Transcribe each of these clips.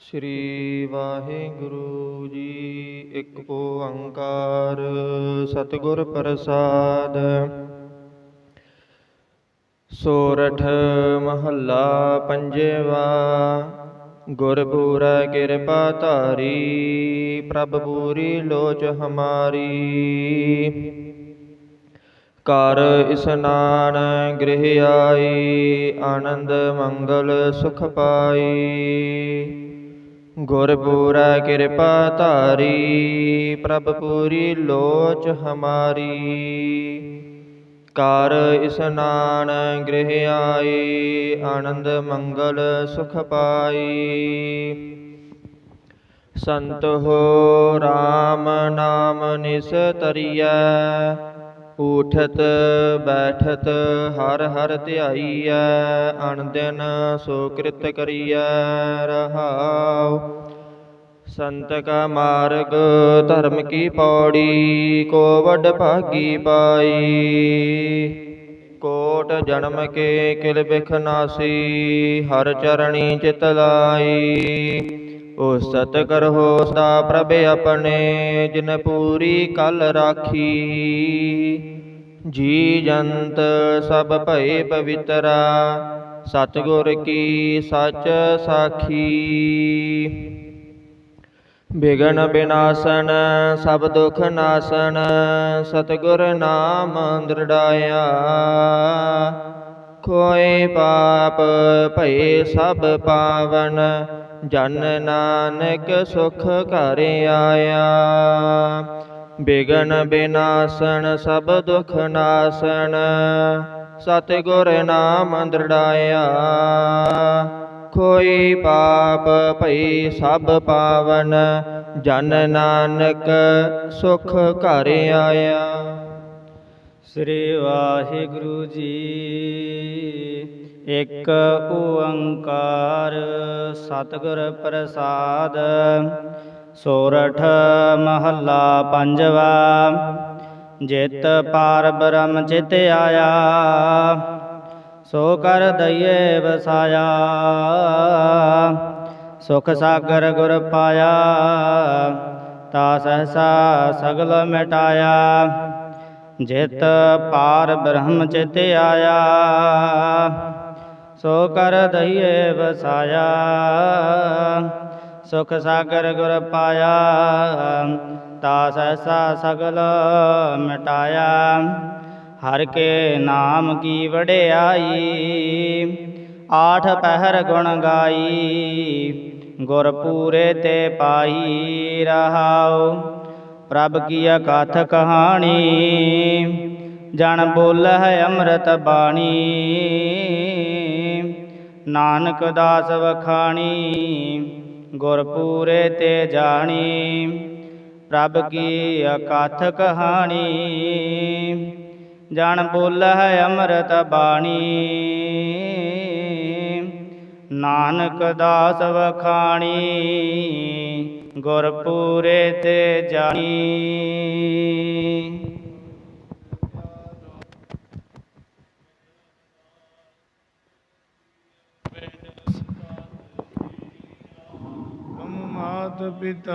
ਸ੍ਰੀ ਵਾਹਿਗੁਰੂ ਜੀ, ਇੱਕ ਓੰਕਾਰ ਸਤਿਗੁਰ ਪ੍ਰਸਾਦ। ਸੋਰਠ ਮਹੱਲਾ ਪੰਜਵਾ, ਗੁਰਪੂਰੈ ਕਿਰਪਾ ਧਾਰੀ, ਪ੍ਰਭ ਪੂਰੀ ਲੋਚ ਹਮਾਰੀ। ਕਰ ਇਸਨਾਨ ਗ੍ਰਹਿ ਆਈ, ਆਨੰਦ ਮੰਗਲ ਸੁਖ ਪਾਈ। ਗੁਰਪੂਰੈ ਕਿਰਪਾ ਧਾਰੀ, ਪ੍ਰਭ ਪੂਰੀ ਲੋਚ ਹਮਾਰੀ। ਕਰ ਇਸਨਾਨ ਗ੍ਰਹਿ ਆਈ, ਆਨੰਦ ਮੰਗਲ ਸੁਖ ਪਾਈ। ਸੰਤ ਹੋ RAM ਨਾਮ ਨਿਸਤਰੀਐ ਉਠਤ, ਬੈਠਤ, ਹਰ ਹਰ ਧਿਆਈਐ, ਅਣਦਿਨ ਸੋ ਕ੍ਰਿਤ ਕਰੀਐ, ਰਹਾਉ। ਸੰਤ ਕਾ ਮਾਰਗ, ਧਰਮ ਕੀ ਪੌੜੀ, ਕੋ ਵੱਡ ਭਾਗੀ ਪਾਈ। ਕੋਟ ਜਨਮ ਕੇ ਕਿਲ ਬਿਖ ਨਾਸੀ, ਹਰ ਚਰਣੀ ਚਿਤ ਲਾਈ। ਉਸਤ ਕਰਹੁ ਸਦਾ ਪ੍ਰਭ ਆਪਣੇ, ਜਿਨ ਪੂਰੀ ਕਲ ਰਾਖੀ। ਜੀ ਜੰਤ ਸਭ ਭਏ ਪਵਿੱਤਰਾ, ਸਤਿਗੁਰ ਕੀ ਸੱਚ ਸਾਖੀ। ਬਿਗਨ ਬਿਨਾਸਨ, ਸਭ ਦੁਖ ਨਾਸਨ, ਸਤਿਗੁਰ ਨਾਮ ਦ੍ਰਿੜਾਇਆ। ਕੋਈ ਪਾਪ, ਭਏ ਸਭ ਪਾਵਨ ਜਨ ਨਾਨਕ ਸੁਖ ਘਰ ਆਇਆ। ਬਿਗਨ ਬਿਨਾਸਨ ਸਭ ਦੁਖ ਨਾਸਨ ਸਤਿਗੁਰ ਨਾਮ ਦ੍ਰਿੜਾਇਆ। ਕੋਈ ਪਾਪ ਭਈ ਸਭ ਪਾਵਨ, ਜਨ ਨਾਨਕ ਸੁਖ ਘਰ ਆਇਆ। ਸ੍ਰੀ ਵਾਹਿਗੁਰੂ ਜੀ। ਇੱਕ ਓੰਕਾਰ ਸਤਿਗੁਰ ਪ੍ਰਸਾਦ, ਸੋਰਠ ਮਹੱਲਾ ਪੰਜਵਾ, ਜਿਤ ਪਾਰ ਬ੍ਰਹਮ ਚਿਤ ਆਇਆ, ਸੋ ਕਰ ਦਈਏ ਵਸਾਇਆ, ਸੁਖ ਸਾਗਰ ਗੁਰ ਪਾਇਆ, ਤਾ ਸਹਸਾ ਸਗਲ ਮਿਟਾਇਆ, ਜਿਤ ਪਾਰ ਬ੍ਰਹਮ ਚਿਤ ਆਇਆ। ਸੋ ਕਰ ਦਈਏ ਵਸਾਇਆ। ਸੁਖ ਸਾਗਰ ਗੁਰ ਪਾਇਆ। ਤਾ ਸਹਸਾ ਸਗਲ ਮਿਟਾਇਆ। ਹਰ ਕੇ ਨਾਮ ਕੀ ਵਡਿਆਈ। ਆਠ ਪਹਿਰ ਗੁਣ ਗਾਈ। ਗੁਰ ਪੂਰੇ ਤੇ ਪਾਈ ਰਹਾਉ। ਪ੍ਰਭ ਕੀ ਅਕਥ ਕਹਾਣੀ। ਜਣ ਬੋਲ ਹੈ ਅੰਮ੍ਰਿਤ ਬਾਣੀ। ਨਾਨਕ ਦਾਸ ਵਖਾਣੀ ਗੁਰ ਪੂਰੇ ਤੇ ਜਾਣੀ, ਪ੍ਰਭ ਕੀ ਅਕਥ ਕਹਾਣੀ, ਜਨ ਬੋਲ ਹੈ ਅੰਮ੍ਰਿਤ ਬਾਣੀ। ਨਾਨਕ ਦਾਸ ਵਖਾਣੀ ਗੁਰ ਪੂਰੇ ਤੇ ਜਾਣੀ। ਮਾਤ ਪਿਤਾ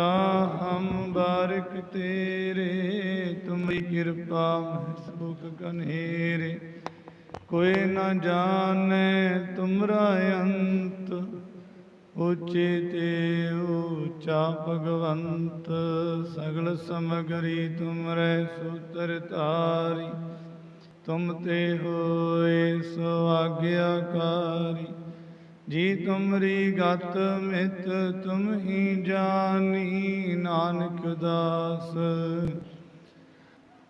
ਹਮ ਬਾਰਕ ਤੇਰੇ ਤੁਮਰੀ ਕਿਰਪਾ ਮਹਿ ਸੁਖ ਕਨੇਰੇ ਕੋਈ ਨਾ ਜਾਣੈ ਤੁਮਰਾ ਅੰਤ, ਉਚੇ ਤੇ ਉਚਾ ਭਗਵੰਤ। ਸਗਲ ਸਮਗਰੀ ਤੁਮਰੇ ਸੁਤਰ ਤਾਰੀ ਤੁਮ ਤੇ ਹੋਏ ਸੋ ਆਗਿਆਕਾਰੀ। ਜੀ ਤੁਮਰੀ ਗਤ ਮਿਤ ਤੁਮ ਹੀ ਜਾਨੀ ਨਾਨਕ ਦਾਸ।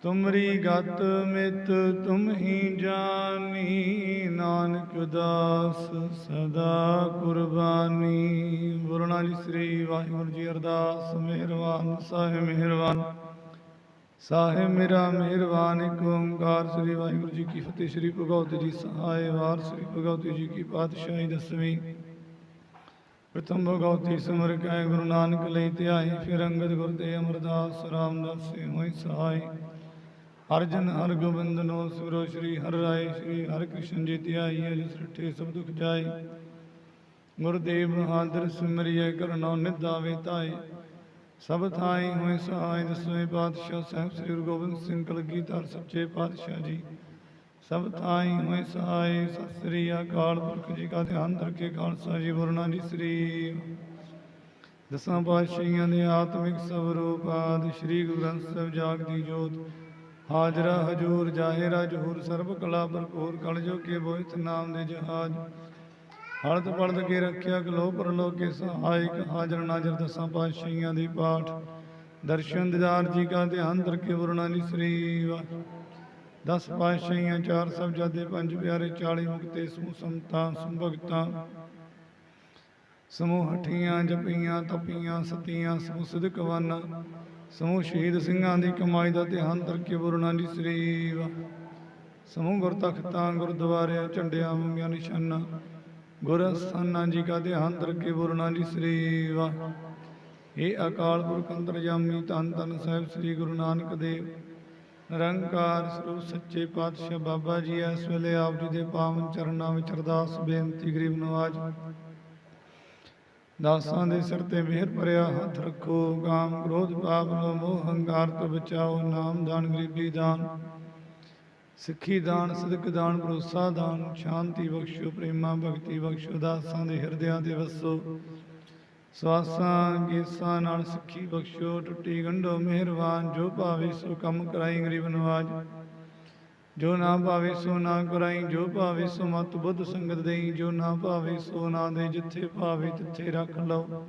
ਤੁਮਰੀ ਗਤ ਮਿਤ ਤੁਮ ਹੀ ਜਾਨੀ ਨਾਨਕ ਦਾਸ ਸਦਾ ਕੁਰਬਾਨੀ। ਬੁਰਨਾ ਜੀ ਸ੍ਰੀ ਵਾਹਿਗੁਰੂ ਜੀ ਅਰਦਾਸ, ਮਿਹਰਬਾਨ, ਸਾਹਿਬ ਮਿਹਰਬਾਨ। ਸਾਹਿਬ ਮੇਰਾ ਮਿਹਰਬਾਨ ਇੱਕ ਓੰਕਾਰ ਸ੍ਰੀ ਵਾਹਿਗੁਰੂ ਜੀ ਕੀ ਫਤਿਹ, ਸ੍ਰੀ ਭਗਵਤ ਜੀ ਸਹਾਇ ਵਾਰ, ਸ੍ਰੀ ਭਗਵਤੀ ਜੀ ਕੀ ਪਾਤਸ਼ਾਹੀ ਦਸਵੀਂ। ਪ੍ਰਥਮ ਭਗਵਤੀ ਸਿਮਰ ਕੈ ਗੁਰੂ ਨਾਨਕ ਲਈ ਧਿਆਈ ਫਿਰ ਅੰਗਦ ਗੁਰ ਤੇ ਅਮਰਦਾਸ ਰਾਮਦਾਸ ਸੇ ਹੋਈ ਸਹਾਈ ਅਰਜਨ ਹਰ ਗੋਬਿੰਦ ਨੋ ਸੁਰੋ ਸ਼੍ਰੀ ਹਰਿ ਰਾਏ, ਸ਼੍ਰੀ ਹਰਿ ਕ੍ਰਿਸ਼ਨ ਜੀ ਧਿਆਈ, ਅਜ ਸ੍ਰਿਠੇ ਸਭ ਦੁਖ ਜਾਏ। ਗੁਰਦੇਵ ਬਹਾਦਰ ਸਿਮਰਿਐ ਕਰਨੋ ਨਿਧਾਵੇ ਤਾਏ ਸਭ ਥਾਈ ਹੋਏ ਸਹਾਇ ਦਸਵੇਂ ਪਾਤਸ਼ਾਹ ਸਾਹਿਬ ਸ੍ਰੀ ਗੁਰੂ ਗੋਬਿੰਦ ਸਿੰਘ ਕਲਗੀਧਰ ਸੱਚੇ ਪਾਤਸ਼ਾਹ ਜੀ। ਸਭ ਥਾਈ ਹੋਏ ਸਹਾਇ ਸਤਿ ਸ੍ਰੀ ਅਕਾਲ ਪੁਰਖ ਜੀ ਕਾ ਧਿਆਨ ਧਰ ਖਾਲਸਾ ਜੀ ਵਰਨਾ ਜੀ ਸ੍ਰੀ। ਦਸਾਂ ਪਾਤਸ਼ਾਹੀਆਂ ਦੇ ਆਤਮਿਕ ਸਵਰੂਪ ਆਦਿ, ਸ੍ਰੀ ਗੁਰੂ ਗ੍ਰੰਥ ਸਾਹਿਬ ਜਾਗ ਦੀ ਜੋਤ। ਹਾਜ਼ਰਾ ਹਜੂਰ, ਜ਼ਾਹਿਰਾ ਜਹੂਰ, ਸਰਬ ਕਲਾ ਭਰਪੂਰ ਕਲ ਜੋ ਕੇ ਬੋਇਤ ਨਾਮ ਦੇ ਜਹਾਜ। ਹਲਤ ਪਲਦ ਕੇ ਰੱਖਿਆ ਕਲੋ ਪਰਲੋ ਕੇ ਸਹਾਇਕ ਹਾਜ਼ਰ ਨਾਜ਼ਰ ਦਸਾਂ ਪਾਤਸ਼ਾਹੀਆਂ ਦੀ ਪਾਠ। ਦਰਸ਼ਨ ਦਿਦਾਰ ਜੀ ਕਾ ਧਿਆਨ ਕੇ ਵਰਨਾ ਸ੍ਰੀ ਵਾਹਿਗੁਰੂ। ਦਸ ਪਾਤਸ਼ਾਹੀਆਂ, ਚਾਰ ਸਬਜਾਦੇ, ਪੰਜ ਪਿਆਰੇ 40 ਮੁਕਤੇ, ਸਮੂਹ ਸੰਤਾਂ ਸੰਭਗਤਾਂ ਸਮੂਹ ਹਠੀਆਂ, ਜਪੀਆਂ, ਤਪੀਆਂ, ਸਤੀਆਂ, ਸਮੂਹ ਸਿਦਕਵਾਨਾ ਸਮੂਹ ਸ਼ਹੀਦ ਸਿੰਘਾਂ ਦੀ ਕਮਾਈ ਦਾ ਧਿਆਨ ਕਰਕੇ ਬੁਰਨਾ ਦੀ ਸ੍ਰੀ ਸਮੂਹ ਗੁਰ ਤਖਤਾਂ ਗੁਰਦੁਆਰਿਆਂ, ਝੰਡਿਆਂ, ਮੰਗਿਆ ਨਿਸ਼ਾਨਾ। ਗੁਰ ਅਸਥਾਨਾਂ ਜੀ ਕਾ ਧਿਆਨ ਕਰਕੇ ਬੁਰਨਾ ਦੀ ਸ੍ਰੀ ਵਾਹਿਗੁਰੂ। ਇਹ ਅਕਾਲ ਪੁਰਖ ਅੰਤਰਜਾਮੀ ਧੰਨ ਧੰਨ ਸਾਹਿਬ ਸ੍ਰੀ ਗੁਰੂ ਨਾਨਕ ਦੇਵ। ਨਿਰੰਕਾਰ ਸਰੂਪ ਸੱਚੇ ਪਾਤਸ਼ਾਹ ਬਾਬਾ ਜੀ, ਇਸ ਵੇਲੇ ਆਪ ਜੀ ਦੇ ਪਾਵਨ ਚਰਨਾਂ ਵਿੱਚ ਅਰਦਾਸ, ਬੇਨਤੀ, ਗਰੀਬ ਨਵਾਜ। ਦਾਸਾਂ ਦੇ ਸਿਰ ਤੇ ਮਿਹਰ ਭਰਿਆ ਹੱਥ ਰੱਖੋ ਕਾਮ ਕ੍ਰੋਧ, ਪਾਪ, ਲੋਭ ਮੋਹ ਹੰਕਾਰ ਤੋਂ ਬਚਾਓ, ਨਾਮ ਦਾਨ, ਗਰੀਬੀ ਦਾਨ। ਸਿੱਖੀ ਦਾਨ, ਸਦਕ ਦਾਨ, ਭਰੋਸਾ ਦਾਨ, ਸ਼ਾਂਤੀ ਬਖਸ਼ੋ, ਪ੍ਰੇਮਾ ਭਗਤੀ ਬਖਸ਼ੋ, ਦਾਸਾਂ ਦੇ ਹਿਰਦਿਆਂ ਤੇ ਵਸੋ। ਸਵਾਸਾਂ, ਗੀਸਾਂ ਨਾਲ ਸਿੱਖੀ ਬਖਸ਼ੋ, ਟੁੱਟੀ ਗੰਢੋ ਮਿਹਰਬਾਨ, ਜੋ ਭਾਵੇ ਸੋ ਕੰਮ ਕਰਾਈ ਗਰੀਬ ਨਵਾਜ। ਜੋ ਨਾ ਭਾਵੇ ਸੋ ਨਾ ਕਰਾਈ, ਜੋ ਭਾਵੇ ਸੋ ਮਤ ਬੁੱਧ ਸੰਗਤ ਦੇਈ, ਜੋ ਨਾ ਭਾਵੇ ਸੋ ਨਾ ਦੇ ਜਿੱਥੇ ਭਾਵੇ ਤਿੱਥੇ ਰੱਖ ਲਓ।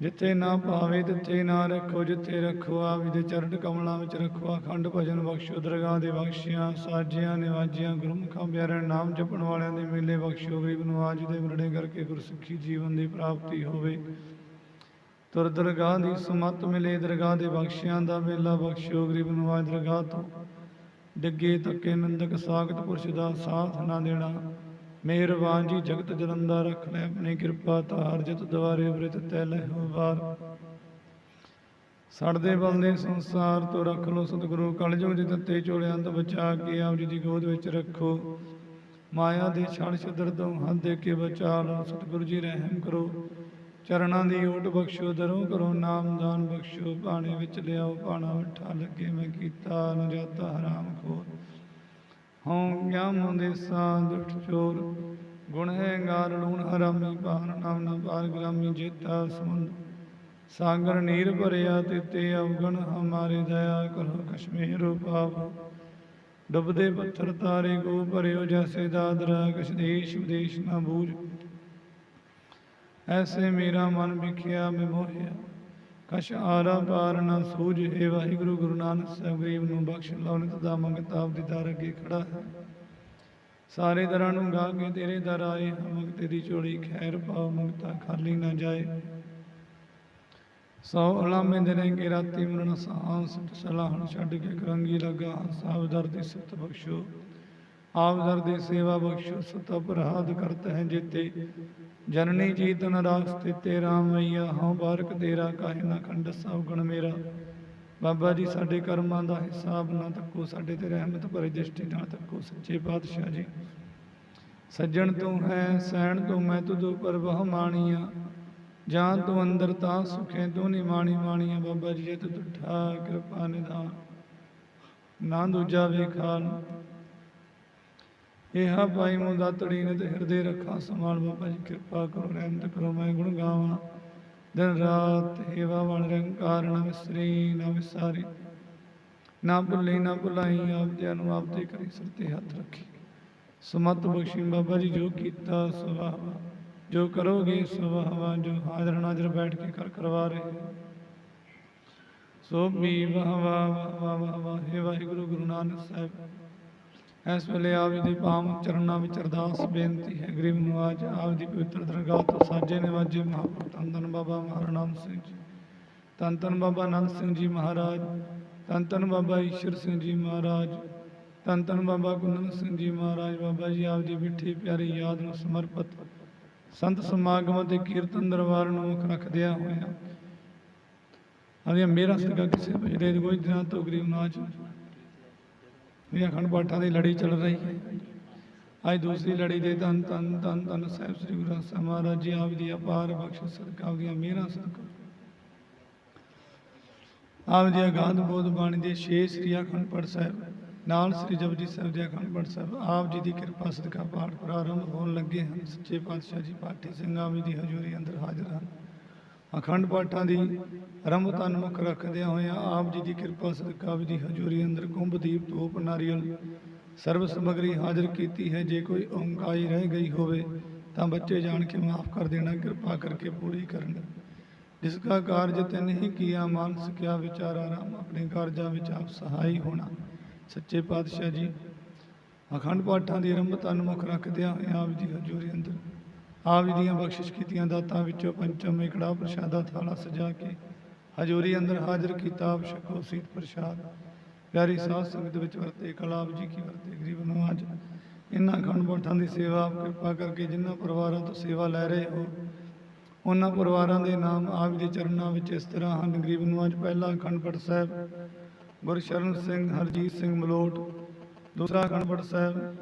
ਜਿੱਥੇ ਨਾ ਭਾਵੇ ਤਿੱਥੇ ਨਾ ਰੱਖੋ, ਜਿੱਥੇ ਰੱਖੋ ਆਪ ਜੀ ਦੇ ਚਰਨ ਕਮਲਾਂ ਵਿੱਚ ਰੱਖੋ ਅਖੰਡ ਭਜਨ ਬਖਸ਼ੋ, ਦਰਗਾਹ ਦੇ ਬਖਸ਼ਿਆ, ਸਾਜਿਆਂ, ਨਿਵਾਜਿਆਂ, ਗੁਰਮੁਖਾਂ ਪਿਆਰਿਆਂ ਨਾਮ ਜਪਣ ਵਾਲਿਆਂ ਦੇ ਮੇਲੇ ਬਖਸ਼ੋ, ਗਰੀਬ ਨਵਾਜ ਦੇ ਮਿਲਣੇ ਕਰਕੇ ਗੁਰਸਿੱਖੀ ਜੀਵਨ ਦੀ ਪ੍ਰਾਪਤੀ ਹੋਵੇ। ਤੁਰ ਦਰਗਾਹ ਦੀ ਸੁਮਤ ਮਿਲੇ, ਦਰਗਾਹ ਦੇ ਬਖਸ਼ਿਆਂ ਦਾ ਮੇਲਾ ਬਖਸ਼ੋ, ਗਰੀਬ ਨਵਾਜ ਦਰਗਾਹ ਤੋਂ ਡਿੱਗੇ ਤੱਕੇ ਨੰਦਕ, ਸਾਖਤ ਪੁਰਸ਼ ਦਾ ਸਾਥ ਨਾ ਦੇਣਾ। ਮਿਹਰਬਾਨ ਜੀ, ਜਗਤ ਜਲੰਦਾ ਰੱਖ ਲੈ ਆਪਣੀ ਕਿਰਪਾ, ਧਾਰ, ਜਿਤ ਦੁਆਰੇ ਬ੍ਰਿਤ ਤੈ ਲਹਿਓ ਵਾਰ ਸੜਦੇ ਬਲਦੇ ਸੰਸਾਰ ਤੋਂ ਰੱਖ ਲੋ ਸਤਿਗੁਰੂ, ਕਲਯੁਗ ਦੇ ਦਿੱਤੇ ਝੋਲਿਆਂ ਤੋਂ ਬਚਾ ਕੇ ਆਪ ਜੀ ਦੀ ਗੋਦ ਵਿੱਚ ਰੱਖੋ। ਮਾਇਆ ਦੇ ਛਲ ਛਦਰ ਤੋਂ ਹੱਥ ਦੇ ਕੇ ਬਚਾ ਲੋ ਸਤਿਗੁਰੂ ਜੀ, ਰਹਿਮ ਕਰੋ। ਚਰਨਾਂ ਦੀ ਓਟ ਬਖਸ਼ੋ, ਦਰੋਂ ਕਰੋ ਨਾਮਦਾਨ ਬਖਸ਼ੋ। ਬਾਣੇ ਵਿੱਚ ਲਿਆਓ, ਬਾਣਾ ਮਿੱਠਾ ਲੱਗੇ ਮੈਂ ਕੀਤਾ, ਨਜਾਤਾ ਹਰਾਮ ਖੋਰ। ਹਉ ਗਿਆਨ ਦੇ ਸਾਧ ਚੋਰ, ਗੁਣ ਹੈ ਗਾਰ ਲੂਣ ਹਰਾਮੀ ਪਾਨ ਨਾਮ ਨਾ ਪਾਰ ਗ੍ਰਾਮੀ, ਜੇਤਾ ਸਮੁੰਦ ਸਾਗਰ ਨੀਰ ਭਰਿਆ ਤਿਤੇ ਅਵਗਣ, ਹਮਾਰੇ ਦਇਆ ਕਰੋ, ਕਸ਼ਮੀਰ ਪਾਵ ਡੁੱਬਦੇ ਪੱਥਰ ਤਾਰੇ ਕੋ ਭਰਿਓ, ਜੈਸੇ ਦਾਦਰਾ, ਕਛ ਦੇਸ਼ ਵਿਦੇਸ਼ ਨਾ ਬੂਝ। ਐਸੇ ਮੇਰਾ ਮਨ ਵਿਖਿਆ, ਮੈਂ ਮੋਹਿਆ। ਕਛ ਆਰਾ ਪਾਰ ਨਾ ਸੂਝ ਵਾਹਿਗੁਰੂ ਗੁਰੂ ਨਾਨਕ ਸਾਹਿਬ ਗਰੀਬ ਨੂੰ ਬਖਸ਼ ਲਓ ਨਿਤ ਦਾ ਮੰਗਤਾ ਆਪਦੀ ਦਰ ਅੱਗੇ ਖੜਾ ਹੈ। ਸਾਰੇ ਦਰਾਂ ਨੂੰ ਗਾ ਕੇ ਤੇਰੇ ਦਰ ਆਏ ਹਾਂ ਮੰਗਤੇ ਝੋਲੀ ਖੈਰ ਪਾਓ, ਮੰਗਤਾ ਖਾਲੀ ਨਾ ਜਾਏ। ਸੋ ਅਲਾਮੇ ਦਿਨੇ ਕੇ ਰਾਤੀ ਮਰਨ ਸਾਹ ਸਤ ਸਲਾਹਣ ਛੱਡ ਕੇ ਕਰੰਗੀ ਲਗਾ ਦਰ ਦੀ ਸਤ ਬਖਸ਼ੋ। ਆਪ ਦਰ ਦੇ ਸੇਵਾ ਬਖਸ਼ੋ, ਸਤ ਅਪਰਾਧ ਕਰਤ ਹੈ ਜੀਤੇ। ਜਨਨੀ ਜੀਤ ਨ ਰਾਸਤੇ ਤੇਰਾ ਮਈਆ ਹਉ ਬਾਰਕ ਤੇਰਾ, ਕਾਹੇ ਨਾ ਖੰਡ ਸਭ ਗੁਣ ਮੇਰਾ। ਬਾਬਾ ਜੀ, ਸਾਡੇ ਕਰਮਾਂ ਦਾ ਹਿਸਾਬ ਨਾ ਤੱਕੋ ਸਾਡੇ ਤੇ ਰਹਿਮਤ ਭਰੀ ਦ੍ਰਿਸ਼ਟੀ ਨਾਲ ਤੱਕੋ ਸੱਚੇ ਪਾਤਸ਼ਾਹ ਜੀ। ਸੱਜਣ ਤੂੰ ਹੈ ਸੈਣ ਤੂੰ ਮੈਂ, ਤੁਧ ਉਪਰ ਬਹੁ ਮਾਣੀਆ। ਜਾਂ ਤੂੰ ਅੰਦਰ, ਤਾਂ ਸੁਖੇ ਤੂੰ ਨੀ ਮਾਣੀ ਮਾਣੀਆਂ। ਬਾਬਾ ਜੀ, ਜੇ ਤੂੰ ਤੁਠਾ ਕਿਰਪਾ ਨਿਧਾਨ। ਨਾ ਦੂਜਾ ਵੇਖਾਨ ਇਹਾ ਪਾਈ ਮੂੰ ਦਾਤੜੀ ਨੇ ਤੇ ਹਿਰਦੇ ਰੱਖਾ, ਸੰਭਾਲ ਬਾਬਾ ਜੀ ਕਿਰਪਾ ਕਰੋ, ਰਹਿਮਤ ਕਰੋ, ਮੈਂ ਗੁਣ ਗਾਵਾਂ। ਦਿਨ ਰਾਤ ਹੇਵਾ ਵਣ ਰੰਕਾਰ ਨਾ ਵਿਸਰੀ, ਨਾ ਵਿਸਾਰੀ। ਨਾ ਭੁੱਲੀ, ਨਾ ਭੁਲਾਈ ਆਪ ਦੇ ਨੂੰ ਆਪ ਦੇ ਕਰੀ ਸਿਰ ਤੇ ਹੱਥ ਰੱਖੀ। ਸਮਤ ਬਖਸ਼ੀ ਬਾਬਾ ਜੀ, ਜੋ ਕੀਤਾ ਸਵਾਵਾ ਜੋ ਕਰੋਗੇ ਸਵਾਵਾ ਜੋ ਹਾਜ਼ਰ ਨਾਜ਼ਰ ਬੈਠ ਕੇ ਕਰ ਕਰਵਾ ਰਹੇ। ਸੋ ਵੀ ਵਾਹ ਵਾਹ ਵਾਹ ਵਾਹ ਵਾਹ ਵਾਹ, ਹੇ ਵਾਹਿਗੁਰੂ ਗੁਰੂ ਨਾਨਕ ਸਾਹਿਬ। ਇਸ ਵੇਲੇ ਆਪ ਜੀ ਦੇ ਪਾਵਨ ਚਰਨਾਂ ਵਿੱਚ ਅਰਦਾਸ ਬੇਨਤੀ ਹੈ। ਗਰੀਬ ਨਵਾਜ, ਆਪ ਦੀ ਪਵਿੱਤਰ ਦਰਗਾਹ ਤੋਂ ਸਾਜੇ ਨਿਵਾਜੇ ਮਹਾਂਪੁਰ ਧੰਨ ਧੰਨ ਬਾਬਾ ਮਹਾਰਾਮ ਸਿੰਘ ਜੀ ਧੰਨ ਧੰਨ ਬਾਬਾ ਅਨੰਦ ਸਿੰਘ ਜੀ ਮਹਾਰਾਜ ਧੰਨ ਧੰਨ ਬਾਬਾ ਈਸ਼ਰ ਸਿੰਘ ਜੀ ਮਹਾਰਾਜ ਧੰਨ ਧੰਨ ਬਾਬਾ ਕੁੰਦਨ ਸਿੰਘ ਜੀ ਮਹਾਰਾਜ, ਬਾਬਾ ਜੀ ਆਪ ਦੀ ਮਿੱਠੀ ਪਿਆਰੀ ਯਾਦ ਨੂੰ ਸਮਰਪਿਤ ਸੰਤ ਸਮਾਗਮ ਅਤੇ ਕੀਰਤਨ ਦਰਬਾਰ ਨੂੰ ਮੁੱਖ ਰੱਖਦਿਆਂ ਹੋਇਆਂ। ਅਜੇ ਮੇਰਾ ਸਦਕਾ ਕਿਸੇ ਵਜਦੇ ਦੇ ਕੋਈ ਦਿਨਾਂ ਤੋਂ ਗਰੀਬ ਨਾਚ ਇਹ ਅਖੰਡ ਪਾਠਾਂ ਦੀ ਲੜੀ ਚੱਲ ਰਹੀ। ਹੈ ਅੱਜ ਦੂਸਰੀ ਲੜੀ ਦੇ ਧੰਨ ਧੰਨ ਧੰਨ ਧੰਨ ਸਾਹਿਬ ਸ੍ਰੀ ਗੁਰੂ ਸਾਹਿਬ ਮਹਾਰਾਜ ਜੀ ਆਪ ਦੀ ਅਪਾਰ ਬਖਸ਼ ਸਦਕਾ ਦੀਆਂ ਮਿਹਰਾਂ ਸਦਕਾ। ਆਪ ਜੀ ਅਗਾਧ ਬੋਧ ਬਾਣੀ ਦੇ ਛੇ ਸ੍ਰੀ ਅਖੰਡ ਪਾਠ ਸਾਹਿਬ, ਨਾਲ ਸ੍ਰੀ ਜਪਜੀ ਸਾਹਿਬ ਦੇ ਅਖੰਡ ਪਾਠ ਸਾਹਿਬ, ਆਪ ਜੀ ਦੀ ਕਿਰਪਾ ਸਦਕਾ ਪਾਠ ਪ੍ਰਾਰੰਭ ਹੋਣ ਲੱਗੇ ਹਨ। ਸੱਚੇ ਪਾਤਸ਼ਾਹ ਜੀ, ਪਾਠੀ ਸਿੰਘਾਂ ਜੀ ਦੀ ਹਜ਼ੂਰੀ ਅੰਦਰ ਹਾਜ਼ਰ ਹਨ। ਅਖੰਡ ਪਾਠਾਂ ਦੀ ਆਰੰਭ ਤਨ ਮੁਖ ਰੱਖਦਿਆਂ ਹੋਇਆਂ ਆਪ ਜੀ ਦੀ ਕਿਰਪਾ ਸਦਕਾ ਆਪ ਦੀ ਹਜ਼ੂਰੀ ਅੰਦਰ ਕੁੰਭ ਦੀਪ ਧੂਪ ਨਾਰੀਅਲ ਸਰਬ ਸਮਗਰੀ ਹਾਜ਼ਰ ਕੀਤੀ ਹੈ। ਜੇ ਕੋਈ ਓੰਕਾਈ ਰਹਿ ਗਈ ਹੋਵੇ ਤਾਂ ਬੱਚੇ ਜਾਣ ਕੇ ਮਾਫ ਕਰ ਦੇਣਾ, ਕਿਰਪਾ ਕਰਕੇ ਪੂਰੀ ਕਰਨ। ਜਿਸ ਕਾ ਕਾਰਜ ਤੈਨ ਹੀ ਕੀਆ, ਮਾਨਸ ਕਿਆ ਵਿਚਾਰਾ ਰਾਮ, ਆਪਣੇ ਕਾਰਜਾਂ ਵਿੱਚ ਆਪ ਸਹਾਈ ਹੋਣਾ। ਸੱਚੇ ਪਾਤਸ਼ਾਹ ਜੀ, ਅਖੰਡ ਪਾਠਾਂ ਦੀ ਆਰੰਭ ਤਨ ਮੁਖ ਰੱਖਦਿਆਂ ਹੋਇਆਂ ਆਪ ਜੀ ਹਜ਼ੂਰੀ ਅੰਦਰ ਆਪ ਜੀ ਦੀਆਂ ਬਖਸ਼ਿਸ਼ ਕੀਤੀਆਂ, ਦਾਤਾਂ ਵਿੱਚੋਂ ਪੰਚਮ ਇਕੜਾ ਪ੍ਰਸ਼ਾਦਾ ਥਾਲਾ ਸਜਾ ਕੇ ਹਜ਼ੂਰੀ ਅੰਦਰ ਹਾਜ਼ਰ ਕੀਤਾ, ਆਪ ਛਕੋ ਸੀਤ ਪ੍ਰਸ਼ਾਦ। ਪਿਆਰੀ ਸਾਧ ਸੰਗਤ ਵਿੱਚ ਵਰਤੇ ਕਲਾਬ ਜੀ ਕੀ ਵਰਤੇ, ਗਰੀਬ ਨਵਾਜ ਇਨ੍ਹਾਂ ਅਖੰਡ ਪਾਠਾਂ ਦੀ ਸੇਵਾ, ਆਪ ਕਿਰਪਾ ਕਰਕੇ ਜਿਨ੍ਹਾਂ ਪਰਿਵਾਰਾਂ ਤੋਂ ਸੇਵਾ ਲੈ ਰਹੇ ਹੋ, ਉਹਨਾਂ ਪਰਿਵਾਰਾਂ ਦੇ ਨਾਮ ਆਪ ਦੇ ਚਰਨਾਂ ਵਿੱਚ ਇਸ ਤਰ੍ਹਾਂ ਹਨ, ਗਰੀਬ ਨਵਾਜ ਪਹਿਲਾ ਅਖੰਡ ਪਾਠ ਸਾਹਿਬ, ਗੁਰਸ਼ਰਨ ਸਿੰਘ, ਹਰਜੀਤ ਸਿੰਘ ਮਲੋਟ, ਦੂਸਰਾ ਅਖੰਡ ਪਾਠ ਸਾਹਿਬ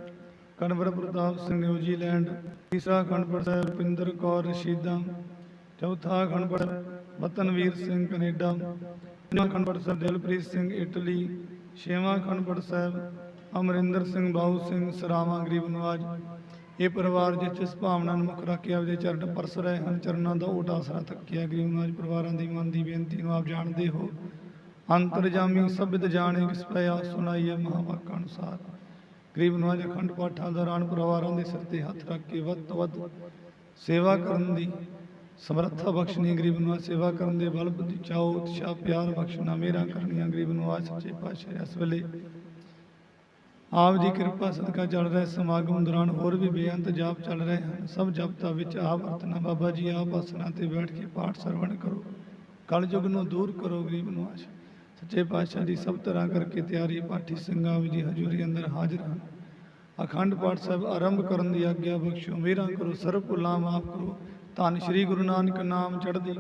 ਕਨਵਰ ਪ੍ਰਤਾਪ ਸਿੰਘ ਨਿਊਜ਼ੀਲੈਂਡ ਤੀਸਰਾ ਅਖੰਡ ਸਾਹਿਬ, ਰੁਪਿੰਦਰ ਕੌਰ, ਰਸ਼ੀਦਾ। ਚੌਥਾ ਅਖੰਡ ਪਾਠ ਵਤਨਵੀਰ ਸਿੰਘ, ਕੈਨੇਡਾ। ਪੰਜਵਾਂ ਅਖੰਡ ਸਾਹਿਬ, ਦਿਲਪ੍ਰੀਤ ਸਿੰਘ, ਇਟਲੀ। ਛੇਵਾਂ ਅਖੰਡ ਸਾਹਿਬ, ਅਮਰਿੰਦਰ ਸਿੰਘ ਬਾਹੂ ਸਿੰਘ, ਸਰਾਵਾਂ, ਗਰੀਬ ਨਵਾਜ। ਇਹ ਪਰਿਵਾਰ ਜਿਸ ਜਿਸ ਭਾਵਨਾ ਨੂੰ ਮੁੱਖ ਰੱਖ ਕੇ ਆਪਦੇ ਚਰਨ ਪਰਸ ਰਹੇ ਹਨ, ਚਰਨਾਂ ਦਾ ਓਟ ਆਸਰਾ ਤੱਕਿਆ। ਗਰੀਬ ਨਵਾਜ ਪਰਿਵਾਰਾਂ ਦੀ ਮਨ ਦੀ ਬੇਨਤੀ ਨੂੰ ਆਪ ਜਾਣਦੇ ਹੋ। ਅੰਤਰਜਾਮੀ ਸਭਿਤ ਜਾਣੇ ਕਿਸ ਪਿਆ ਸੁਣਾਈਏ ਮਹਾਵਾਕਾਂ ਅਨੁਸਾਰ। ਗਰੀਬ ਨਵਾਜ ਅਖੰਡ ਪਾਠਾਂ ਦੌਰਾਨ ਪਰਿਵਾਰਾਂ ਦੇ ਸਿਰ ਤੇ ਹੱਥ ਰੱਖ ਕੇ ਵੱਧ ਤੋਂ ਵੱਧ ਸੇਵਾ ਕਰਨ ਦੀ ਸਮਰੱਥਾ ਬਖਸ਼ਣੀ ਗਰੀਬ ਨਵਾਜ ਸੇਵਾ ਕਰਨ ਦੇ ਬਲ ਬੁੱਧੀ ਚਾਓ ਉਤਸ਼ਾਹ, ਪਿਆਰ ਬਖਸ਼ਣਾ ਮੇਰਾ ਕਰਨੀਆਂ। ਗਰੀਬ ਨਵਾਜ ਸੱਚੇ ਪਾਤਸ਼ਾਹ ਇਸ ਵੇਲੇ ਆਪ ਦੀ ਕਿਰਪਾ ਸਦਕਾ ਚੱਲ ਰਿਹਾ ਸਮਾਗਮ ਦੌਰਾਨ ਹੋਰ ਵੀ ਬੇਅੰਤ ਜਾਪ ਚੱਲ ਰਹੇ ਹਨ। ਸਭ ਜਪਤਾਂ ਵਿੱਚ ਆਪ ਵਰਤਣਾ। ਬਾਬਾ ਜੀ ਆਪ ਆਸਣਾ ਤੇ ਬੈਠ ਕੇ ਪਾਠ ਸਰਵਣ ਕਰੋ। ਕਲਯੁਗ ਨੂੰ ਦੂਰ ਕਰੋ। ਗਰੀਬ ਨਵਾਜ ਸੱਚੇ ਪਾਤਸ਼ਾਹ ਦੀ ਸਭ ਤਰ੍ਹਾਂ ਕਰਕੇ ਤਿਆਰੀ ਪਾਠੀ ਸਿੰਘਾਂ ਦੀ ਹਜ਼ੂਰੀ ਅੰਦਰ ਹਾਜ਼ਰ ਹਨ। ਅਖੰਡ ਪਾਠ ਸਾਹਿਬ ਆਰੰਭ ਕਰਨ ਦੀ ਆਗਿਆ ਬਖਸ਼ੋ। ਮੇਰਾ ਕਰੋ ਸਰਬ ਭੁੱਲਾਂ ਮਾਫ ਕਰੋ। ਧੰਨ ਸ਼੍ਰੀ ਗੁਰੂ ਨਾਨਕ ਨਾਮ ਚੜ੍ਹਦੀ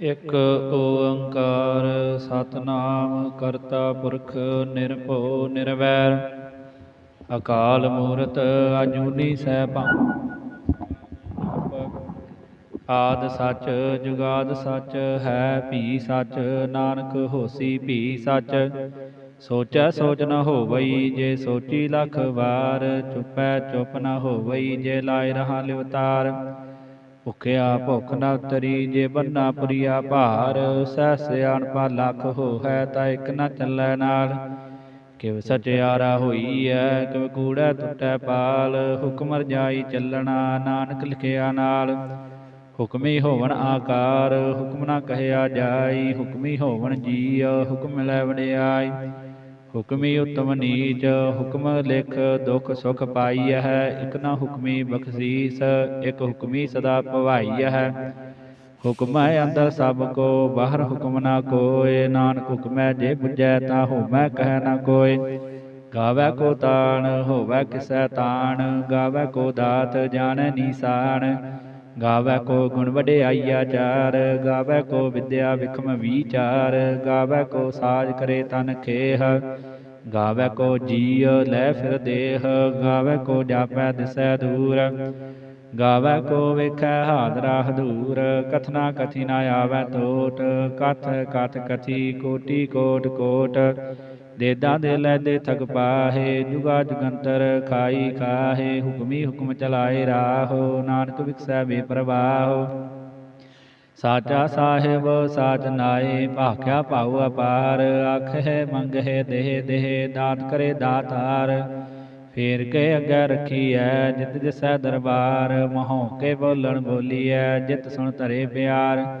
ਇੱਕ ਓੰਕਾਰ ਸਤਨਾਮ ਕਰਤਾ ਪੁਰਖ ਨਿਰਭਉ ਨਿਰਵੈਰ। ਅਕਾਲ ਮੂਰਤ ਅਜੂਨੀ ਸੈਭੰ ਆਦ ਸੱਚ, ਜੁਗਾਦ ਸੱਚ, ਹੈ ਭੀ ਸੱਚ, ਨਾਨਕ ਹੋਸੀ ਭੀ ਸੱਚ। ਸੋਚੈ ਸੋਚ ਨ ਹੋਵਈ ਜੇ ਸੋਚੀ ਲੱਖ ਵਾਰ, ਚੁੱਪੈ ਚੁੱਪ ਨ ਹੋਵਈ ਜੇ ਲਾਇ ਰਹਾ ਲਿਵਤਾਰ। ਭੁਖਿਆ ਭੁਖ ਨ ਉਤਰੀ ਜੇ ਬੰਨਾ ਪੁਰੀਆ ਭਾਰ, ਸਹਿ ਸਿਆਣਪਾ ਲੱਖ ਹੋਹੈ ਤਾਂ ਇੱਕ ਨ ਚੱਲੈ ਨਾਲ। ਕਿਵ ਸਚਿਆਰਾ ਹੋਈ ਐ ਕਿਵ ਕੂੜੈ ਟੁੱਟੈ ਪਾਲ, ਹੁਕਮ ਰਜਾਈ ਚੱਲਣਾ ਨਾਨਕ ਲਿਖਿਆ ਨਾਲ। ਹੁਕਮੀ ਹੋਵਣ ਆਕਾਰ, ਹੁਕਮ ਨਾ ਕਹਿਆ ਜਾਈ, ਹੁਕਮੀ ਹੋਵਣ ਜੀ ਹੁਕਮ ਲੈ ਵਡਿਆਈ। ਹੁਕਮੀ ਉਤਮ ਨੀਚ, ਹੁਕਮ ਲਿਖ ਦੁਖ ਸੁਖ ਪਾਈ ਹੈ। ਇਕ ਨਾ ਹੁਕਮੀ ਬਖਸ਼ੀਸ, ਇਕ ਹੁਕਮੀ ਸਦਾ ਭਵਾਈ ਹੈ। ਹੁਕਮੈ ਅੰਦਰ ਸਭ ਕੋ, ਬਾਹਰ ਹੁਕਮ ਨਾ ਕੋਏ। ਨਾਨਕ ਹੁਕਮੈ ਜੇ ਬੁਝੈ ਤਾ ਹੋਮੈ ਕਹਿ ਨਾ ਕੋਏ। ਗਾਵੈ ਕੋ ਤਾਣ, ਹੋਵੈ ਕਿਸੈ ਤਾਣ। ਗਾਵੈ ਕੋ ਦਾਤ, ਜਾਣੈ ਨੀਸਾਨ ਗਾਵੈ ਕੋ ਗੁਣ ਵਡਿਆਈਆ ਚਾਰ, ਗਾਵੈ ਕੋ ਵਿਦਿਆ ਵਿਖਮ ਵਿਚਾਰ, ਗਾਵੈ ਕੋ ਸਾਜ ਕਰੇ ਤਨ ਖੇਹ, ਗਾਵੈ ਕੋ ਜੀਅ ਲੈ ਫਿਰ ਦੇਹ, ਗਾਵੈ ਕੋ ਜਾਪੈ ਦਿਸੈ ਦੂਰ, ਗਾਵੈ ਕੋ ਵੇਖੈ ਹਾਦਰਾ ਹਦੂਰ, ਕਥਨਾ ਕਥੀ ਨਾ ਆਵੈ ਤੋਟ, ਕਥ ਕਥ ਕਥੀ ਕੋਟੀ ਕੋਟ ਕੋਟ ਦੇਦਾ ਦੇ ਲੈ ਦੇ ਥਕ ਪਾਹੇ, ਜੁਗਾ ਜੁਗੰਤਰ ਖਾਈ ਖਾਹੇ, ਹੁਕਮੀ ਹੁਕਮ ਚਲਾਏ ਰਾਹੋ, ਨਾਨਕ ਵਿਖਸੈ ਵੇ ਪ੍ਰਵਾਹੋ। ਸਾਚਾ ਸਾਹਿਬ, ਸਾਚ ਨਾਏ, ਭਾਖਿਆ ਭਾਉ ਅਪਾਰ, ਆਖੇ ਮੰਗਹਿ ਦੇਹ ਦੇਹ, ਦਾਤ ਕਰੇ ਦਾਤਾਰ। ਫੇਰ ਕੇ ਅੱਗੇ ਰੱਖੀਐ, ਜਿਤ ਜਿਸੈ ਦਰਬਾਰ, ਮਹੋਂ ਕੇ ਬੋਲਣ ਬੋਲੀਐ, ਜਿਤ ਸੁਣ ਧਰੇ ਪਿਆਰ।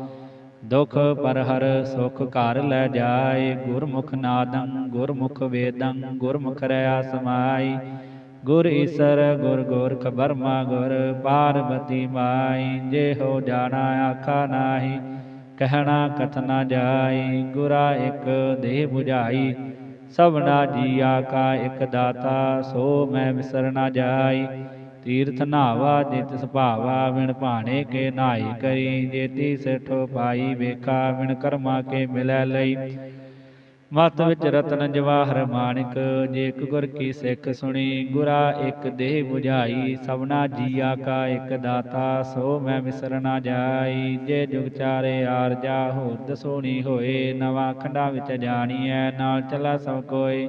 ਦੁਖ ਪਰ ਹਰ ਸੁਖ ਘਰ ਲੈ ਜਾਏ। ਗੁਰਮੁਖ ਨਾਦੰ, ਗੁਰਮੁਖ ਵੇਦੰ, ਗੁਰਮੁਖ ਰਿਆ ਸਮਾਈ ਗੁਰ ਈਸਰ, ਗੁਰ ਗੋਰਖ ਬਰਮਾ, ਗੁਰ ਪਾਰਬਤੀ ਮਾਈ। ਜੇ ਹੋ ਜਾਣਾ ਆਖਾ ਨਾਹੀ, ਕਹਿਣਾ ਕਥਨਾ ਜਾਈ। ਗੁਰਾ ਇੱਕ ਦੇਹ 부ਝਾਈ ਸਭਨਾ ਜੀਆ ਕਾ ਇੱਕ ਦਾਤਾ, ਸੋ ਮੈਂ ਵਿਸਰ ਨਾ ਜਾਈ। ਤੀਰਥ ਨਾਵਾ ਜਿਤ ਸੁਭਾਵਾ, ਵਿਣ ਭਾਣੇ ਕੇ ਨਾਈ ਕਰੀ, ਜੇਤੀ ਸਿਠੋ ਪਾਈ ਵੇਖਾ, ਵਿਣ ਕਰਮਾ ਕੇ ਮਿਲੈ ਲਈ। ਮਤ ਵਿੱਚ ਰਤਨ ਜਵਾਹਰ ਮਾਣਿਕ ਜੇ ਇੱਕ ਗੁਰ ਕੀ ਸਿੱਖ ਸੁਣੀ, ਗੁਰਾ ਇੱਕ ਦੇਹ 부ਝਾਈ ਸਭਨਾ ਜੀਆ ਕਾ ਇੱਕ ਦਾਤਾ, ਸੋ ਮੈਂ ਵਿਸਰ ਨਾ ਜਾਈ। ਜੇ ਜੁਗ ਚਾਰੇ ਆਰਜਾ ਹੋਰ ਦਸੋਣੀ ਹੋਏ, ਨਵਾਂ ਖੰਡਾਂ ਵਿੱਚ ਜਾਣੀਐ, ਨਾਲ ਚਲਾ ਸਭ ਕੋਈ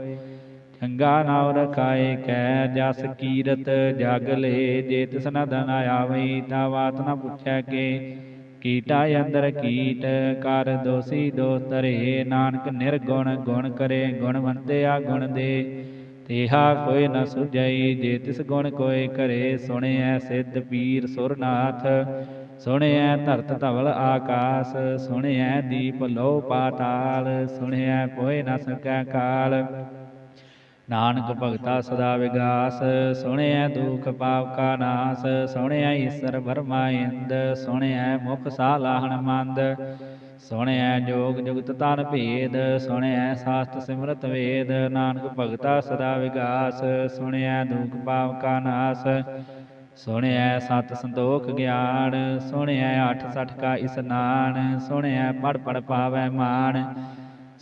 ਚੰਗਾ ਨਾਮ ਰਖਾਏ ਕੈ ਜਸ ਕੀਰਤ ਜਗ ਲੇ, ਜੇ ਤਿਸ ਨ ਧਨ ਆਵਈ, ਤਾ ਬਾਤ ਨ ਪੁੱਛੈ ਕੇ। ਕੀਟਾ ਅੰਦਰ ਕੀਟ, ਕਰ ਦੋਸੀ ਦੋਸ ਧਰੇ, ਨਾਨਕ ਨਿਰਗੁਣ ਗੁਣ ਕਰੇ ਗੁਣਵੰਤਿਆ ਗੁਣ ਦੇ। ਤੇਹਾ ਕੋਈ ਨ ਸੁਝਈ, ਜੇ ਤਿਸ ਗੁਣ ਕੋਈ ਕਰੇ, ਸੁਣਿਐ ਸਿੱਧ ਪੀਰ ਸੁਰਨਾਥ। ਸੁਣਿਐ ਧਰਤ ਧਵਲ ਆਕਾਸ, ਸੁਣਿਐ ਦੀਪ ਲੋ ਪਾਤਾਲ, ਸੁਣਿਐ ਕੋਈ ਨ ਸਕੈ ਕਾਲ। ਨਾਨਕ ਭਗਤਾ ਸਦਾ ਵਿਗਾਸ, ਸੁਣਿਐ ਦੁਖ ਪਾਪ ਕਾ ਨਾਸ, ਸੁਣਿਐ ਈਸਰ ਬਰਮਾ ਇੰਦ, ਸੁਣਿਐ ਮੁਖ ਸਾਲਾਹਣ ਮੰਦ ਸੁਣਿਐ ਜੋਗ ਜੁਗਤ ਤਨ ਭੇਦ, ਸੁਣਿਐ ਸਾਸਤ ਸਿਮਰਤ ਵੇਦ, ਨਾਨਕ ਭਗਤਾ ਸਦਾ ਵਿਗਾਸ, ਸੁਣਿਐ ਦੁਖ ਪਾਪ ਕਾ ਨਾਸ, ਸੁਣਿਐ ਸਤ ਸੰਤੋਖ ਗਿਆਨ, ਸੁਣਿਐ ਅਠ ਸਠ ਕਾ ਇਸਨਾਨ, ਸੁਣਿਐ ਪੜ ਪੜ ਪਾਵੈ ਮਾਨ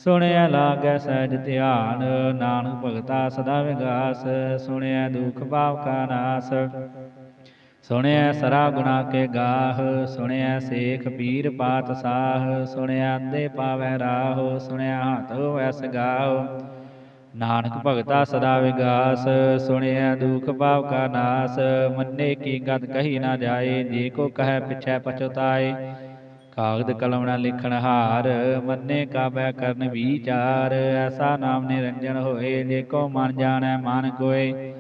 ਸੁਣਿਆ ਲਾਗੈ ਸਹਿਜ ਧਿਆਨ, ਨਾਨਕ ਭਗਤਾ ਸਦਾ ਵਿਗਾਸ, ਸੁਣਿਆ ਦੁਖ ਭਾਵ ਕਾ ਨਾਸ। ਸੁਣਿਆ ਸਰਾ ਗੁਣਾ ਕੇ ਗਾਹ, ਸੁਣਿਆ ਸੇਖ ਪੀਰ ਪਾਤ ਸਾਹ, ਸੁਣਿਆ ਅੰਦੇ ਪਾਵੈ ਰਾਹ, ਸੁਣਿਆ ਹੱਥ ਹੋਵੈ ਸਗਾਹ ਨਾਨਕ ਭਗਤਾ ਸਦਾ ਵਿਗਾਸ, ਸੁਣਿਆ ਦੁਖ ਭਾਵ ਕਾ ਨਾਸ। ਮੰਨੇ ਕੀ ਗਤ ਕਹੀ ਨਾ ਜਾਏ, ਜੇ ਕੋ ਕਹੈ ਪਿਛੈ ਪਛਤਾਏ। ਕਾਗਦ ਕਲਮ ਨਾਲ ਲਿਖਣ ਹਾਰ, ਮੰਨੇ ਕਾਬੈ ਕਰਨ ਵਿਚਾਰ, ਐਸਾ ਨਾਮ ਨਿਰੰਜਨ ਹੋਏ, ਜੇ ਕੋ ਮਨ ਜਾਣੈ ਮਨ ਕੋਏ।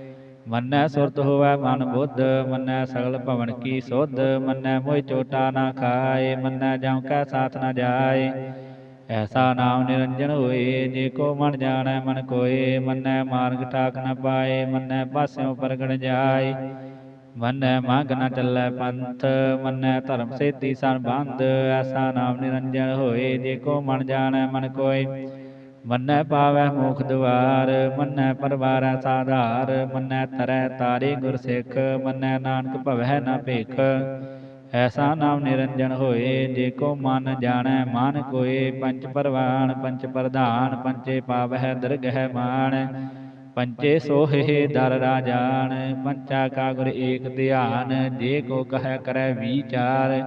ਮੰਨੈ ਸੁਰਤ ਹੋਵੈ ਮਨ ਬੁੱਧ, ਮੰਨੈ ਸਗਲ ਭਵਨ ਕੀ ਸੁਧ, ਮੰਨੈ ਮੋਹਿ ਚੋਟਾ ਨਾ ਖਾਏ, ਮੰਨੈ ਜਮ ਕੈ ਸਾਥ ਨਾ ਜਾਏ। ਐਸਾ ਨਾਮ ਨਿਰੰਜਨ ਹੋਏ, ਜੇ ਕੋ ਮਨ ਜਾਣੈ ਮਨ ਕੋਏ, ਮੰਨੈ ਮਾਰਗ ਟਾਕ ਨ ਪਾਏ, ਮੰਨੈ ਪਾਸਿਓਂ ਪ੍ਰਗਟ ਜਾਏ। ਮੰਨੈ ਮੰਗ ਨ ਚੱਲੈ ਪੰਥ, ਮੰਨੈ ਧਰਮ ਸੇਤੀ ਸੰਬੰਧ, ਐਸਾ ਨਾਮ ਨਿਰੰਜਨ ਹੋਏ, ਜੇ ਕੋ ਮਨ ਜਾਣੈ ਮਨ ਕੋਇ ਮੰਨੈ ਪਾਵੈ ਮੋਖ ਦੁਆਰ ਮੰਨੈ ਪਰਵਾਰੈ ਸਾਧਾਰ, ਮੰਨੈ ਤਰੈ ਤਾਰੇ ਗੁਰ ਸਿੱਖ, ਮੰਨੈ ਨਾਨਕ ਭਵੈ ਨਾ ਭੇਖ। ਐਸਾ ਨਾਮ ਨਿਰੰਜਨ ਹੋਏ, ਜੇ ਕੋ ਮਨ ਜਾਣੈ ਮਨ ਕੋਏ, ਪੰਚ ਪਰਵਾਨ, ਪੰਚ ਪ੍ਰਧਾਨ, ਪੰਚੇ ਪਾਵਹਿ, ਦਰਗਹਿ ਮਾਣ। ਪੰਚੇ ਸੋਹੇ ਦਰ ਰਾਜਾਨ, ਪੰਚਾ ਕਾ ਗੁਰ ਏਕ ਧਿਆਨ, ਜੇ ਕੋ ਕਹੈ ਕਰੈ ਵਿਚਾਰ,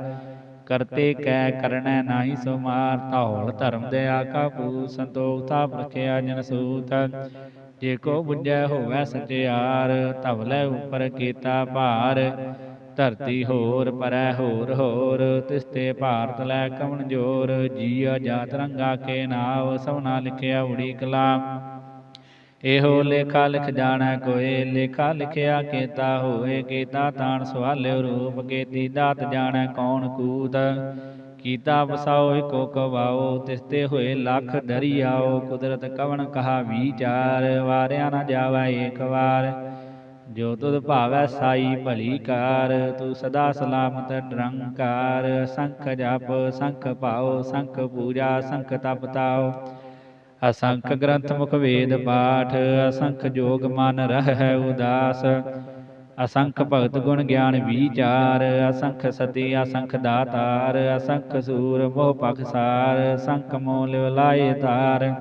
ਕਰਤੇ ਕੈ ਕਰਣੈ ਨਾਹੀ ਸੋ ਮਾਰ ਧੌਲ ਧਰਮ ਦੇ ਆਕਾ ਪੂ ਸੰਤੋਖ ਥਾਪ ਰਖਿਆ ਜਨ ਸੂਤ। ਜੇ ਕੋ ਬੁੱਝੈ ਹੋਵੈ ਸਚਿਆਰ ਧਵਲੇ ਉਪਰ ਕੀਤਾ ਭਾਰ, ਧਰਤੀ ਹੋਰ ਪਰੈ ਹੋਰ ਹੋਰ, ਤਿਸਤੇ ਭਾਰਤ ਲੈ ਕਵਣ ਜੋਰ, ਜੀਆ ਜਾਤ ਰੰਗਾ ਕੇ ਨਾਵ, ਸਭਨਾ ਲਿਖਿਆ ਉੜੀ ਕਲਾ ਇਹੋ ਲੇਖਾ ਲਿਖ ਜਾਣੈ ਕੋਏ ਲੇਖਾ ਲਿਖਿਆ ਕੀਤਾ ਹੋਏ ਕੀਤਾ ਤਾਣ ਸਵਾਲਿਓ ਰੂਪ ਕੀਤੀ ਦਾਤ ਜਾਣੈ ਕੌਣ ਕੂਤ ਕੀਤਾ ਵਸਾਓ ਏਕੋ ਕਵਾਓ ਤਿਸਤੇ ਹੋਏ ਲੱਖ ਦਰਿਆਓ ਕੁਦਰਤ ਕਵਣ ਕਹਾ ਵਿਚਾਰ ਵਾਰਿਆ ਨਾ ਜਾਵੈ ਏਕ ਵਾਰ। ਜੋ ਤੁਧ ਭਾਵੈ ਸਾਈ ਭਲੀ ਕਾਰ ਤੂੰ ਸਦਾ ਸਲਾਮਤ ਨਿਰੰਕਾਰ। ਸੰਖ ਜਪ ਸੰਖ ਭਾਉ ਸੰਖ ਪੂਜਾ ਸੰਖ ਤਪ ਤਾਉ ਅਸੰਖ ਗ੍ਰੰਥ ਮੁਖ ਵੇਦ ਪਾਠ ਅਸੰਖ ਜੋਗ ਮਨ ਰਹਿ ਉਦਾਸ। ਅਸੰਖ ਭਗਤ ਗੁਣ ਗਿਆਨ ਵਿਚਾਰ। ਅਸੰਖ ਸਤੀ ਅਸੰਖ ਦਾਤਾਰ। ਅਸੰਖ ਸੂਰ ਮੋਹ ਪਖਸਾਰ ਸੰਖ ਮੋਹ ਲਿਵ ਲਾਏ ਤਾਰ।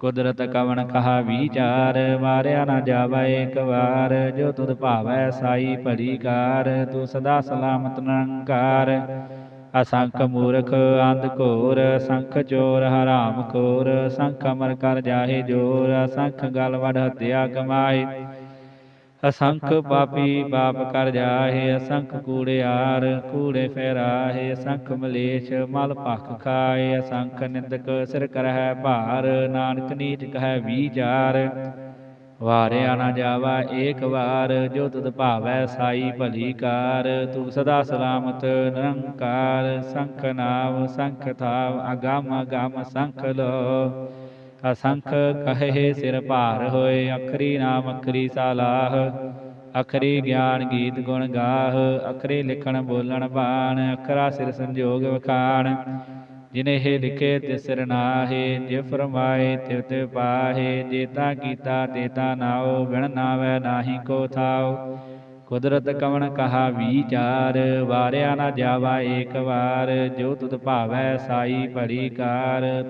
ਕੁਦਰਤ ਕਵਣ ਕਹਾ ਵਿਚਾਰ। ਵਾਰਿਆ ਨਾ ਜਾਵੈ ਇੱਕ ਵਾਰ। ਜੋ ਤੁਧ ਭਾਵੈ ਸਾਈ ਭਲੀ ਕਾਰ ਤੂੰ ਸਦਾ ਸਲਾਮਤ ਨਿਰੰਕਾਰ। ਅਸੰਖ ਮੂਰਖ ਅੰਧ ਘੋਰ, ਅਸੰਖ ਚੋਰ ਹਰਾਮ ਖੋਰ, ਅਸੰਖ ਅਮਰ ਕਰ ਜਾਹੇ ਜੋਰ, ਅਸੰਖ ਗਲ ਵਡ ਹੱਤਿਆ ਕਮਾਏ। ਅਸੰਖ ਪਾਪੀ ਪਾਪ ਕਰ ਜਾਹੇ, ਅਸੰਖ ਕੂੜਿਆਰ ਕੂੜੇ ਫੇਰਾਹੇ, ਅਸੰਖ ਮਲੇਸ਼ ਮਲ ਭਖ ਖਾਏ, ਅਸੰਖ ਨਿੰਦਕ ਸਿਰ ਕਰਹਿ ਭਾਰ, ਨਾਨਕ ਨੀਚ ਕਹੈ ਵਿਚਾਰ ਵਾਰਿਆ ਨਾ ਜਾਵਾ, ਏਕ ਵਾਰ ਜੋ ਤੁਧ ਭਾਵੈ ਸਾਈ ਭਲੀ ਕਾਰ। ਤੂੰ ਸਦਾ ਸਲਾਮਤ, ਨਿਰੰਕਾਰ, ਸੰਖ ਨਾਮ, ਸੰਖ ਥਾਵ, ਅਗਮ ਅਗਮ ਸੰਖ ਲੋ। ਅਸੰਖ ਕਹੇ ਸਿਰ ਭਾਰ ਹੋਏ, ਅਖਰੀ ਨਾਮ ਅਖਰੀ ਸਾਲਾਹ। ਅਖਰੀ ਗਿਆਨ ਗੀਤ ਗੁਣ ਗਾਹ, ਅਖਰੀ ਲਿਖਣ ਬੋਲਣ ਬਾਣ, ਅਖਰਾ ਸਿਰ ਸੰਜੋਗ ਵਖਾਣ। ਜਿਨੇ ਲਿਖੇ, ਤਿਸ ਸਿਰ ਨਾਹੇ ਜੇ ਫਰਮਾਏ ਤਿਵ ਤਿਵ ਪਾਹੇ ਜੇਤਾ ਕੀਤਾ ਤੇਤਾ ਨਾਉ, ਬਿਨ ਨਾਵੈ ਨਾਹੀ ਕੋ ਥਾਉ। ਕੁਦਰਤ ਕਵਣ ਕਹਾ ਵਿਚਾਰ, ਵਾਰਿਆ ਨਾ ਜਾਵਾ ਏਕ ਵਾਰ, ਜੋ ਤੁਧ ਭਾਵੈ ਸਾਈ ਭਰੀ ਕਾਰ।